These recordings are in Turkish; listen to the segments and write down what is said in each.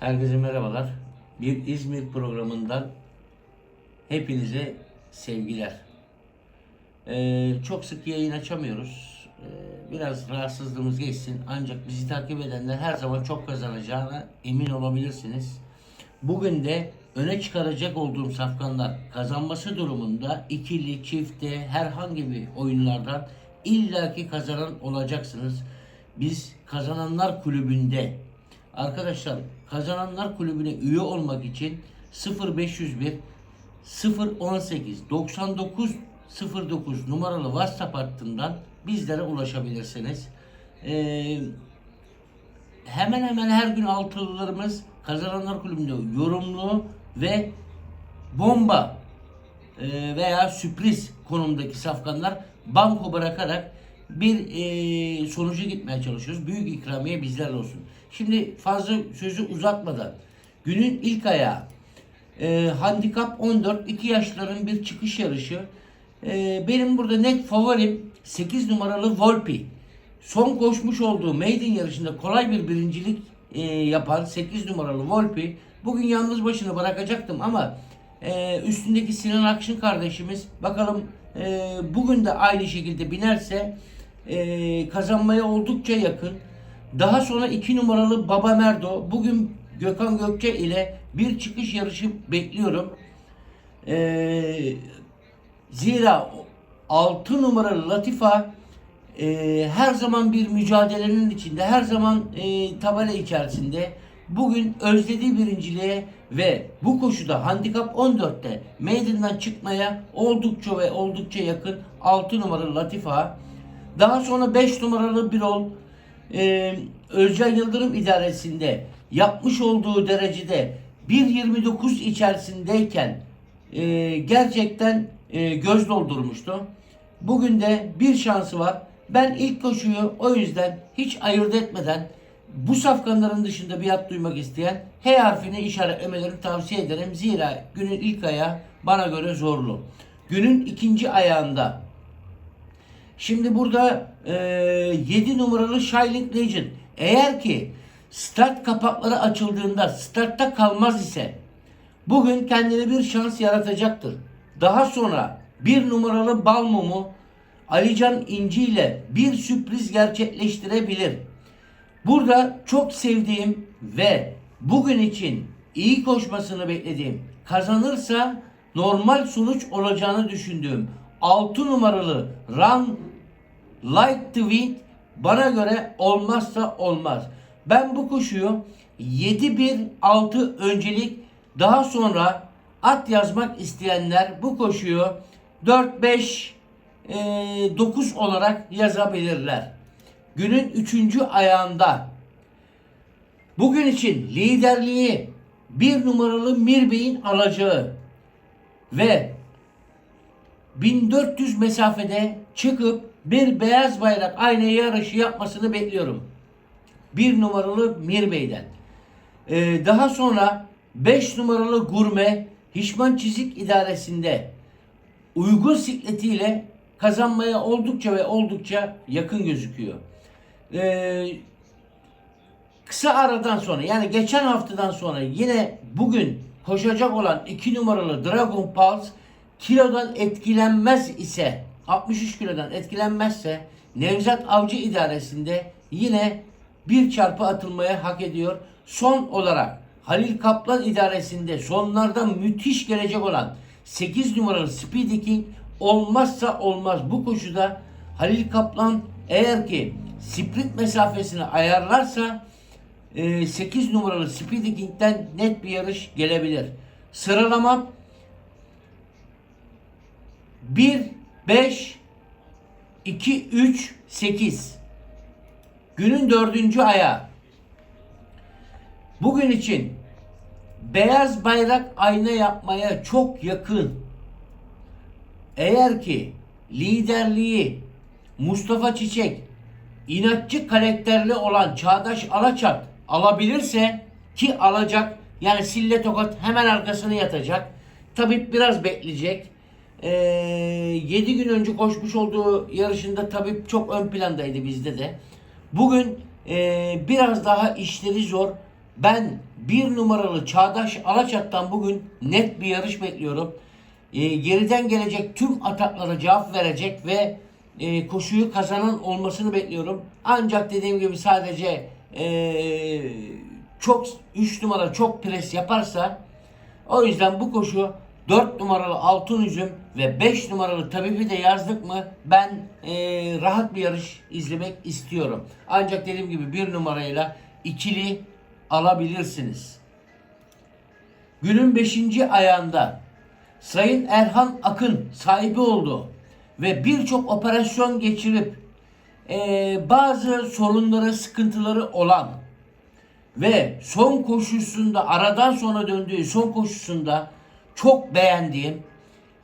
Herkese merhabalar. Bir İzmir programından hepinize sevgiler. Ee, çok sık yayın açamıyoruz. Ee, biraz rahatsızlığımız geçsin. Ancak bizi takip edenler her zaman çok kazanacağına emin olabilirsiniz. Bugün de öne çıkaracak olduğum safkanlar kazanması durumunda ikili, çifte, herhangi bir oyunlardan illaki kazanan olacaksınız. Biz kazananlar kulübünde Arkadaşlar kazananlar kulübüne üye olmak için 0501 018 99 09 numaralı WhatsApp hattından bizlere ulaşabilirsiniz. Ee, hemen hemen her gün altılılarımız kazananlar kulübünde yorumlu ve bomba e, veya sürpriz konumdaki safkanlar banko bırakarak bir e, sonuca gitmeye çalışıyoruz. Büyük ikramiye bizlerle olsun. Şimdi fazla sözü uzatmadan günün ilk ayağı e, handikap 14 2 yaşların bir çıkış yarışı. E, benim burada net favorim 8 numaralı Volpi. Son koşmuş olduğu maiden yarışında kolay bir birincilik e, yapan 8 numaralı Volpi. Bugün yalnız başına bırakacaktım ama e, üstündeki Sinan Akşın kardeşimiz bakalım e, bugün de aynı şekilde binerse e, kazanmaya oldukça yakın. Daha sonra 2 numaralı Baba Merdo. Bugün Gökhan Gökçe ile bir çıkış yarışı bekliyorum. E, zira 6 numaralı Latifa e, her zaman bir mücadelenin içinde, her zaman e, tabela içerisinde. Bugün özlediği birinciliğe ve bu koşuda handikap 14'te meydandan çıkmaya oldukça ve oldukça yakın 6 numaralı Latifa. Daha sonra 5 numaralı Birol e, Özcan Yıldırım idaresinde yapmış olduğu derecede 1.29 içerisindeyken e, gerçekten e, göz doldurmuştu. Bugün de bir şansı var. Ben ilk koşuyu o yüzden hiç ayırt etmeden bu safkanların dışında bir at duymak isteyen H harfini işaretlemelerini tavsiye ederim. Zira günün ilk ayağı bana göre zorlu. Günün ikinci ayağında Şimdi burada e, 7 numaralı Shining Legend eğer ki start kapakları açıldığında startta kalmaz ise bugün kendine bir şans yaratacaktır. Daha sonra bir numaralı Balmum'u Alican İnci ile bir sürpriz gerçekleştirebilir. Burada çok sevdiğim ve bugün için iyi koşmasını beklediğim kazanırsa normal sonuç olacağını düşündüğüm 6 numaralı Run Like the Wind bana göre olmazsa olmaz. Ben bu kuşuyu 7-1-6 öncelik daha sonra at yazmak isteyenler bu koşuyu 4-5 9 olarak yazabilirler. Günün 3. ayağında bugün için liderliği bir numaralı Mirbey'in alacağı ve 1400 mesafede çıkıp bir beyaz bayrak aynı yarışı yapmasını bekliyorum. Bir numaralı Mirbey'den. Ee, daha sonra 5 numaralı Gurme Hişman Çizik idaresinde uygun sikletiyle kazanmaya oldukça ve oldukça yakın gözüküyor. Ee, kısa aradan sonra yani geçen haftadan sonra yine bugün koşacak olan 2 numaralı Dragon Pulse kilodan etkilenmez ise 63 kilodan etkilenmezse Nevzat Avcı idaresinde yine bir çarpı atılmaya hak ediyor. Son olarak Halil Kaplan idaresinde sonlardan müthiş gelecek olan 8 numaralı Speedy King olmazsa olmaz bu koşuda Halil Kaplan eğer ki sprint mesafesini ayarlarsa 8 numaralı Speedy King'den net bir yarış gelebilir. Sıralama 1 5 2 3 8 Günün dördüncü ayağı. Bugün için beyaz bayrak ayna yapmaya çok yakın. Eğer ki liderliği Mustafa Çiçek inatçı karakterli olan Çağdaş Alaçat alabilirse ki alacak yani sille tokat hemen arkasına yatacak. Tabip biraz bekleyecek. Ee, 7 gün önce koşmuş olduğu yarışında Tabip çok ön plandaydı bizde de. Bugün e, biraz daha işleri zor. Ben bir numaralı Çağdaş Alaçat'tan bugün net bir yarış bekliyorum. Ee, geriden gelecek tüm ataklara cevap verecek ve e, koşuyu kazanan olmasını bekliyorum. Ancak dediğim gibi sadece e, çok 3 numara çok pres yaparsa o yüzden bu koşu 4 numaralı Altın Üzüm ve 5 numaralı Tabibi de yazdık mı ben e, rahat bir yarış izlemek istiyorum. Ancak dediğim gibi 1 numarayla ikili alabilirsiniz. Günün 5. ayağında Sayın Erhan Akın sahibi oldu ve birçok operasyon geçirip e, bazı sorunları, sıkıntıları olan ve son koşusunda aradan sonra döndüğü son koşusunda çok beğendiğim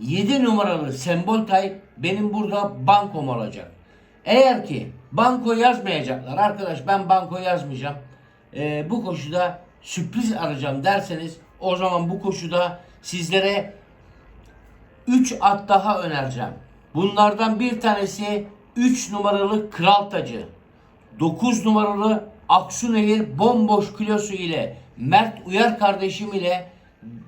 7 numaralı Sembol Tay benim burada bankom olacak. Eğer ki banko yazmayacaklar arkadaş ben banko yazmayacağım. Ee, bu koşuda sürpriz arayacağım derseniz o zaman bu koşuda sizlere 3 at daha önereceğim. Bunlardan bir tanesi 3 numaralı Kral Tacı. 9 numaralı Aksunehir bomboş kilosu ile Mert Uyar kardeşim ile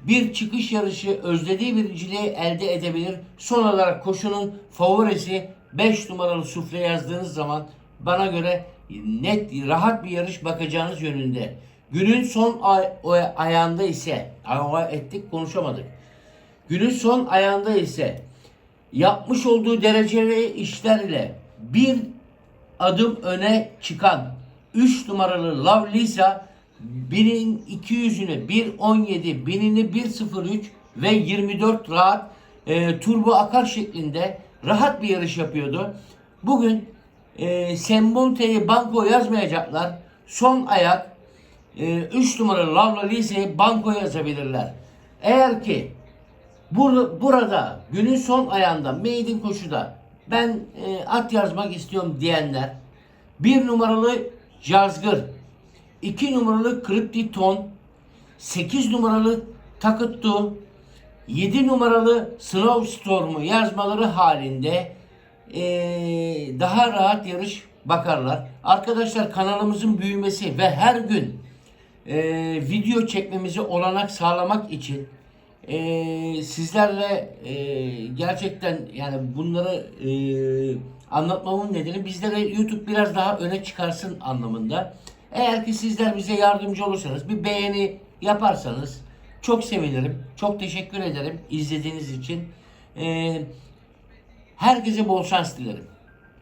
bir çıkış yarışı özlediği birinciliği elde edebilir. Son olarak koşunun favorisi 5 numaralı sufle yazdığınız zaman bana göre net rahat bir yarış bakacağınız yönünde. Günün son ay- ayağında ise ay- ettik konuşamadık. Günün son ayağında ise yapmış olduğu dereceli işler ile bir adım öne çıkan 3 numaralı Love Lisa 1200'ünü 1.17, 1000'ini 1.03 ve 24 rahat e, turbo akar şeklinde rahat bir yarış yapıyordu. Bugün e, Sembolte'yi banko yazmayacaklar. Son ayak 3 numaralı Love Lisa'yı banko yazabilirler. Eğer ki Bur- burada günün son ayağında maiden koşuda ben e, at yazmak istiyorum diyenler bir numaralı Cazgır 2 numaralı Kriptiton 8 numaralı Takıttu 7 numaralı Snowstorm'u yazmaları halinde e, daha rahat yarış bakarlar. Arkadaşlar kanalımızın büyümesi ve her gün e, video çekmemizi olanak sağlamak için e, sizlerle e, gerçekten yani bunları e, anlatmamın nedeni bizlere YouTube biraz daha öne çıkarsın anlamında. Eğer ki sizler bize yardımcı olursanız bir beğeni yaparsanız çok sevinirim. Çok teşekkür ederim izlediğiniz için. E, herkese bol şans dilerim.